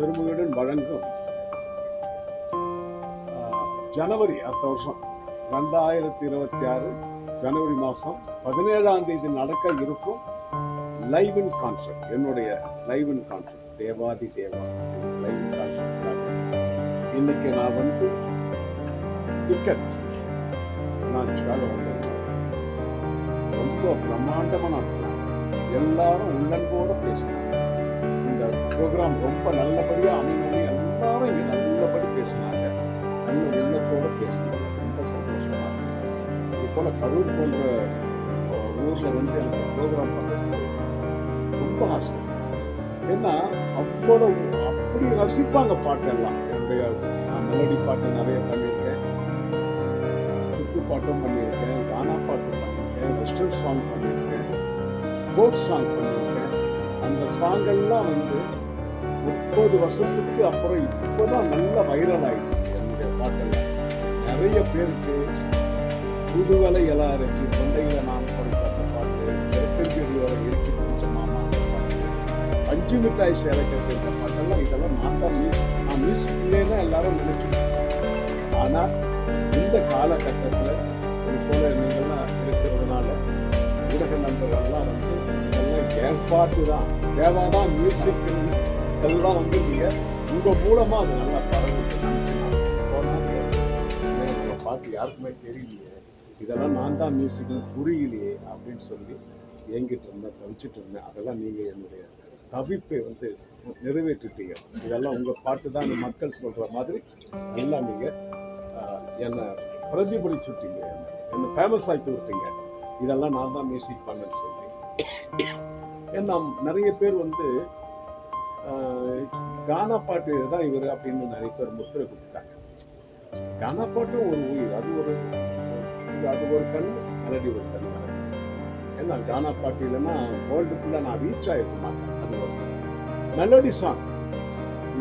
பெருமையுடன் வழங்கும். ஜனவரி அடுத்த வருஷம் ரெண்டாயிரத்தி இருபத்தி ஆறு ஜனவரி மாதம் பதினேழாம் தேதி நடக்க இருக்கும் லைவ் இன் கான்சர்ட் என்னுடைய live in concert Devadhi Deva. Live in concert இன்னைக்கு நான் வந்து டிக்கெட் லான்ச்சுக்காக வந்திருக்கேன் ரொம்ப பிரம்மாண்டமாக நடத்தினேன் எல்லாரும் உள்ளன்போடு பேசினாங்க ப்ரோக்ராம் ரொம்ப நல்லபடியா அமையணும் எல்லாரும் இங்க நல்லபடி பேசினாங்க. நல்ல உள்ளத்தோட பேசினாங்க. ரொம்ப சந்தோஷமா இது போல கரூர் போன்ற அஹ், வந்து எனக்கு ப்ரோக்ராம் பண்றது ரொம்ப ஆசை. ஏன்னா அவ்வளவு அப்படி ரசிப்பாங்க பாட்டெல்லாம். என்னுடைய நான் மெலடி பாட்டு நிறைய பண்ணியிருக்கேன். குத்து பாட்டும் பண்ணியிருக்கேன். கானா பாட்டு பண்ணியிருக்கேன். வெஸ்டர்ன் சாங் பண்ணியிருக்கேன். ஃபோக் சாங் பண்ணியிருக்கேன். அந்த சாங்கெல்லாம் வந்து முப்பது வருஷத்துக்கு அப்புறம் இப்போதான் நல்ல வைரல் ஆயிட்டு என்னுடைய பாட்டெல்லாம். நிறைய பேருக்கு புதுவலை எல்லாம் இருக்கு நான் படிச்ச அந்த பாட்டு செருப்பெருக்கியோட இருக்கு மாமா அந்த பாட்டு பஞ்சு மிட்டாய் சேலைக்கிறது இந்த பாட்டெல்லாம் இதெல்லாம் நான் தான் மியூசிக் நான் மியூசிக் இல்லைன்னா எல்லாரும் நினைச்சுட்டு ஆனா இந்த காலகட்டத்தில் இது போல நீங்கள்லாம் இருக்கிறதுனால ஊடக நண்பர்கள்லாம் வந்து இதெல்லாம் ஏற்பாட்டு தான் தேவாதான் மியூசிக் இதெல்லாம் வந்து நீங்கள் உங்கள் மூலமாக அது நல்லா பரவுது. பாட்டு யாருக்குமே தெரியலையே. இதெல்லாம் நான் தான் மியூசிக்னு புரியலையே அப்படின்னு சொல்லி ஏங்கிட்டு இருந்தேன் தவிச்சிட்டு இருந்தேன். அதெல்லாம் நீங்கள் என்னுடைய தவிப்பை வந்து நிறைவேற்றிட்டீங்க. இதெல்லாம் உங்கள் பாட்டு தான் மக்கள் சொல்கிற மாதிரி எல்லாம் நீங்கள் என்னை பிரதிபலிச்சுட்டீங்க. என்னை ஃபேமஸ் ஆக்கி விட்டீங்க. இதெல்லாம் நான் தான் மியூசிக் பண்ணேன்னு சொல்லி. ஏன்னா நிறைய பேர் வந்து கானா பாட்டு தான் இவர் அப்படின்னு நிறைய பேர் முத்திரை கொடுத்துட்டாங்க. கானா பாட்டும் ஒரு உயிர். அது ஒரு அது ஒரு கண் மெலடி ஒரு கண் ஏன்னா கானா பாட்டு இல்லைன்னா வேர்ல்டு ஃபுல்லாக நான் ரீச் ஆகிருக்க மாட்டேன். அது ஒரு மெலடி சாங்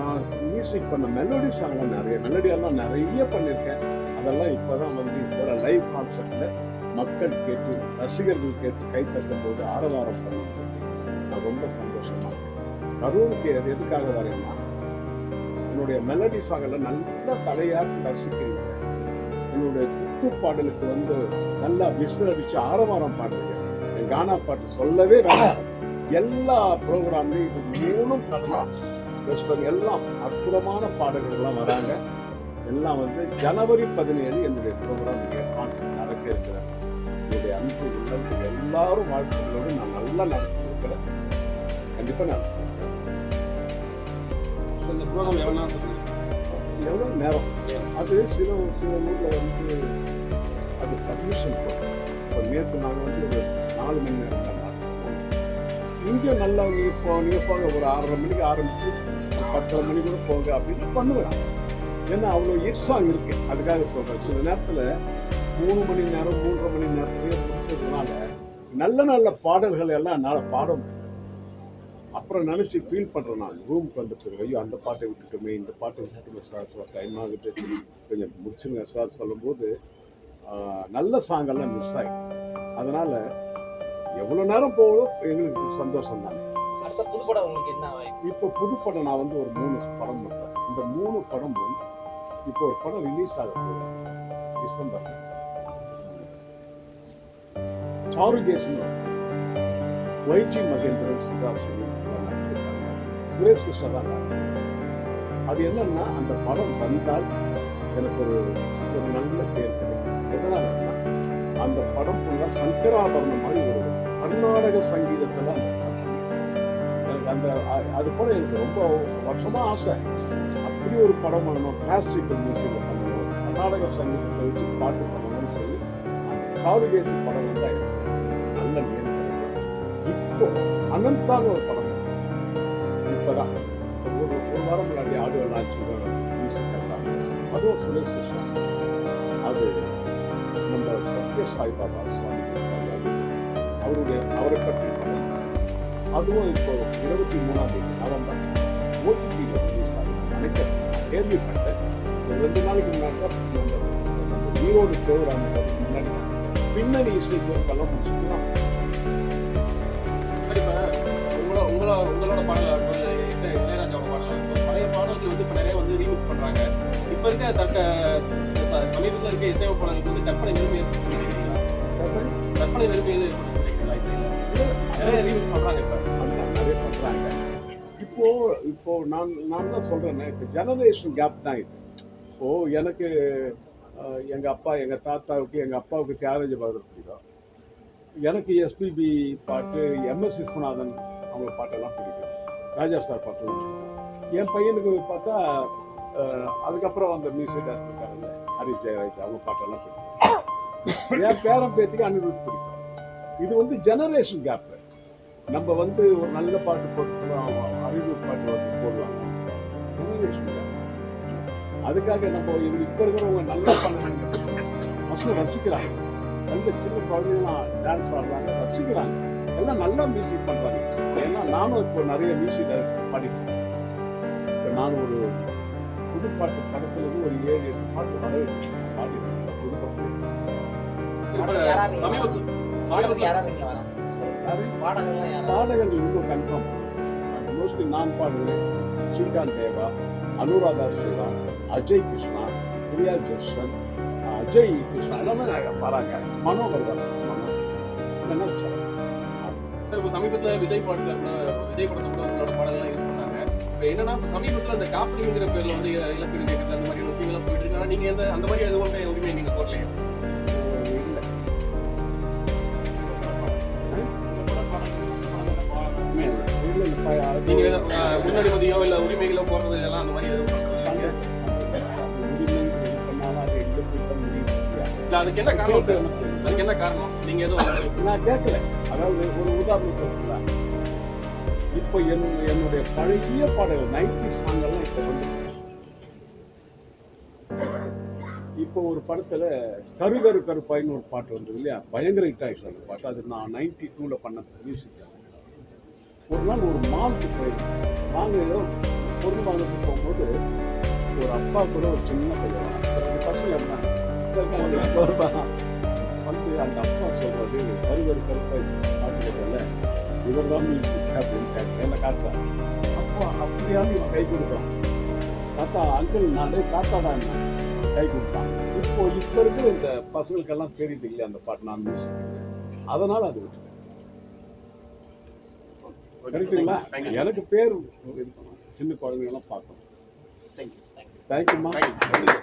நான் மியூசிக் பண்ண மெலோடி சாங்லாம் நிறைய மெலடியெல்லாம் நிறைய பண்ணியிருக்கேன். அதெல்லாம் இப்போதான் வந்து இப்போ லைவ் கான்சர்ட்ல மக்கள் கேட்டு ரசிகர்கள் கேட்டு கை போது ஆரவாரம் பண்ணும்போது நான் ரொம்ப சந்தோஷமா இருக்கேன். கரூருக்கு எதுக்காக வரேன்னா என்னுடைய மெலடி சாங்கில் நல்ல தலையாட்டி ரசிக்கிறீங்க. என்னுடைய குத்து பாடலுக்கு வந்து நல்லா விசில் அடிச்சு ஆரவாரம் பாடுறீங்க. என் கானா பாட்டு சொல்லவே எல்லா ப்ரோக்ராம்லையும் இது மூணும் பண்ணலாம் எல்லாம் அற்புதமான பாடல்கள் எல்லாம் வராங்க. எல்லாம் வந்து ஜனவரி பதினேழு என்னுடைய ப்ரோக்ராம் இங்கே கான்சர்ட் நடக்க இருக்கிறேன் என்னுடைய அன்பு உள்ளது எல்லாரும் வாழ்த்துக்களோடு நான் நல்லா நடத்தி இருக்கிறேன் கண்டிப்பாக நடத்துவேன் இந்த ப்ரோக்ராம் எவ்வளோ நேரம் எவ்வளவு நேரம். அது சில சில ஊர்ல வந்து அது பர்மிஷன் இப்போ நேற்று நாங்கள் வந்து ஒரு நாலு மணி நேரம் தான் இங்கே நல்லா நீங்க போ நீங்க போங்க. ஒரு ஆறரை மணிக்கு ஆரம்பிச்சு ஒரு பத்தரை மணி கூட போங்க அப்படின்னு பண்ணுவேன். ஏன்னா அவ்வளோ ஹிட் சாங் இருக்கு. அதுக்காக சொல்றேன். சில நேரத்தில் மூணு மணி நேரம் மூன்றரை மணி நேரத்துலயே முடிச்சதுனால நல்ல நல்ல பாடல்கள் எல்லாம் என்னால் பாட முடியும். அப்புறம் நினச்சி ஃபீல் பண்ணுறேன் நான். ரூமுக்கு வந்த பிறகு ஐயோ அந்த பாட்டை விட்டுட்டுமே இந்த பாட்டை விட்டுட்டுமே சார் சார் டைம் ஆகுது. கொஞ்சம் முடிச்சுங்க சார் சொல்லும்போது நல்ல சாங்கெல்லாம் மிஸ் ஆகிடும் அதனால் எவ்வளோ நேரம் போகுதோ எங்களுக்கு சந்தோஷம் தானே இப்போ புது படம் நான் வந்து ஒரு மூணு படம் பண்ணுறேன் இந்த மூணு படமும் இப்போ ஒரு படம் ரிலீஸ் ஆக போகுது. டிசம்பர் சாருகேசன் ஒய்ஜி மகேந்திரன் சுதாசினி சுரேஷ் கிருஷ்ணா தான் அது என்னன்னா அந்த படம் வந்தால் எனக்கு ஒரு ஒரு நல்ல பேர் கிடைக்கும் எதனாலன்னா அந்த படம் ஃபுல்லாக சங்கராபரணம் மாதிரி ஒரு கர்நாடக சங்கீதத்தில் அந்த எனக்கு அந்த அது போல எனக்கு ரொம்ப வருஷமா ஆசை அப்படி ஒரு படம் பண்ணணும் கிளாசிக்கல் மியூசிக் பண்ணணும் கர்நாடக சங்கீதத்தை வச்சு பாட்டு பண்ணணும்னு சொல்லி அந்த சாருகேசி படம் வந்தா அப்போ அனந்தாக ஒரு படம் இப்பதான் ஒரு ஒரு வாரம் முன்னாடி ஆடியோ லான்ச் மியூசிக் அதுவும் சுரேஷ் கிருஷ்ணா அது நம்ம சத்ய சாய் பாபா சுவாமி அவருடைய அவரை பற்றி அதுவும் இப்போ இருபத்தி மூணாம் தேதி நவம்பர் ஓடிடியில் ரிலீஸ் ஆகுது. நினைக்கிறேன் கேள்விப்பட்டேன் ஒரு ரெண்டு நாளைக்கு முன்னாடி ஈரோடு ப்ரோக்ராம் முன்னாடி பின்னணி இசைக்கெல்லாம் முடிச்சுக்கலாம் சரி இப்போ உங்களோட உங்களோட பாடலாக இருக்கும் இல்லை இளையராஜாவோட பாடலாக இருக்கும் பழைய இப்ப இருக்க தற்க சமீபத்துல இருக்க இசையமைப்பாளர்களுக்கு வந்து கற்பனை வெறுமை ஏற்படுத்திருக்கீங்களா கற்பனை வெறுமை எது ஏற்படுத்திருக்கீங்களா இசையில? நிறைய ரீமிக்ஸ் பண்றாங்க இப்ப. பண்ண- நிறைய பண்றாங்க. இப்போ இப்போ நான் நான் தான் சொல்றேனே இப்போ ஜெனரேஷன் கேப் தான் இது. இப்போ எனக்கு அஹ், எங்க அப்பா எங்க தாத்தாவுக்கு எங்க அப்பாவுக்கு தியாகராஜ பகதூர் பிடிக்கும் எனக்கு எஸ்பிபி பாட்டு எம்எஸ் விஸ்வநாதன் அவங்க பாட்டெல்லாம் பிடிக்கும். ராஜா சார் பாட்டெல்லாம் பிடிக்கும். என் பையனுக்கு பார்த்தா அதுக்கப்புறம் வந்த மியூசிக் இருக்காங்கல்ல ஹரிஷ் ஜெயராஜ் அவங்க பாட்டெல்லாம் பிடிக்கும். என் பேரன் பேத்திக்கு அனிருத் பிடிக்கும். இது வந்து ஜெனரேஷன் கேப் நம்ம வந்து ஒரு நல்ல பாட்டு போட்டு அறிவு பாட்டு வந்து போடுவாங்க ஜெனரேஷன் கேப் அதுக்காக நம்ம இவங்க இப்போ இருக்கிறவங்க நல்லா பண்ணாங்க பசங்க ரசிக்கிறாங்க. நல்ல சின்ன குழந்தைங்களாம் டான்ஸ் ஆடுறாங்க ரசிக்கிறாங்க. எல்லாம் நல்லா மியூசிக் பண்ணுறாங்க ஏன்னா நானும் இப்போ நிறைய மியூசிக் பாடிட்டேன் இப்போ நான் ஒரு புதுப்பாட்டு படத்துல இருந்து ஒரு ஏழு எட்டு பாட்டு வர பாடிட்டேன் பாடகர்கள் இன்னும் கன்ஃபார்ம். மோஸ்ட்லி நான் பாடுவேன் ஸ்ரீகாந்த் தேவா அனுராதா ஸ்ரீராம் அஜய் கிருஷ்ணா பிரியா ஜெர்ஷன் அஜய் கிருஷ்ணா எல்லாமே பாராங்க மனோகர் தான் மனோ நினைச்சேன் சார் இப்போ சமீபத்தில் விஜய் பாட்டில் கூட விஜய் படத்தை கூட உங்களோட பாடலாம் யூஸ் பண்ணாங்க. இப்போ என்னன்னா இப்போ சமீபத்தில் அந்த காப்பிங்கிற பேர்ல வந்து இழப்பீடு கேட்குறது அந்த மாதிரி விஷயங்கள்லாம் போயிட்டு இருக்கு நீங்கள் நீங்க எந்த அந்த மாதிரி எதுவுமே உரிமை நீங்க போடலையே? இல்லை நீங்க முன்னாடி மதியோ இல்ல உரிமைகளோ போறது இதெல்லாம் அந்த மாதிரி எதுவும் அது இல்ல அதுக்கு என்ன காரணம் சார்? அதுக்கு என்ன காரணம்? நீங்க எதுவும் நான் கேட்கல அதாவது ஒரு உதாரணம் சொல்றேன். இப்போ என் என்னுடைய பழைய பாடல்கள் நைன்டி சாங்கெல்லாம் இப்போ வந்து இப்போ ஒரு படத்துல கருகரு கருப்பாயின்னு ஒரு பாட்டு வந்தது இல்லையா? பயங்கர ஹிட் ஆயிடுச்சு அந்த பாட்டு. அது நான் நைன்டி டூல பண்ண மியூசிக் ஒரு நாள் ஒரு மாலுக்கு போயிருந்தேன் நாங்கள் பொருள் வாங்கிட்டு போகும்போது ஒரு அப்பா கூட ஒரு சின்ன பையன் பசங்க இருந்தாங்க. அந்த அப்பா சொல்றது கருகரு கருப்பாய் பாட்டு கேட்டல இவர் தான் மியூசிக் அப்படின்னு கேட்டு என்ன காட்டுறாரு அப்பா அப்படியாவது இவன் கை கொடுக்குறான். தாத்தா அங்கிள் நானே தாத்தாடா என்ன? கை கொடுத்தான். இப்போ இப்ப இருக்கிற இந்த பசங்களுக்கெல்லாம் தெரியுது இல்லையா அந்த பாட்டு நான் மியூசிக் அதனால அது விட்டுட்டேன். கரெக்டுங்களா எனக்கு பேர் சின்ன குழந்தைங்க எல்லாம் பார்க்கணும் தேங்க்யூ தேங்க்யூம்மா தேங்க்யூ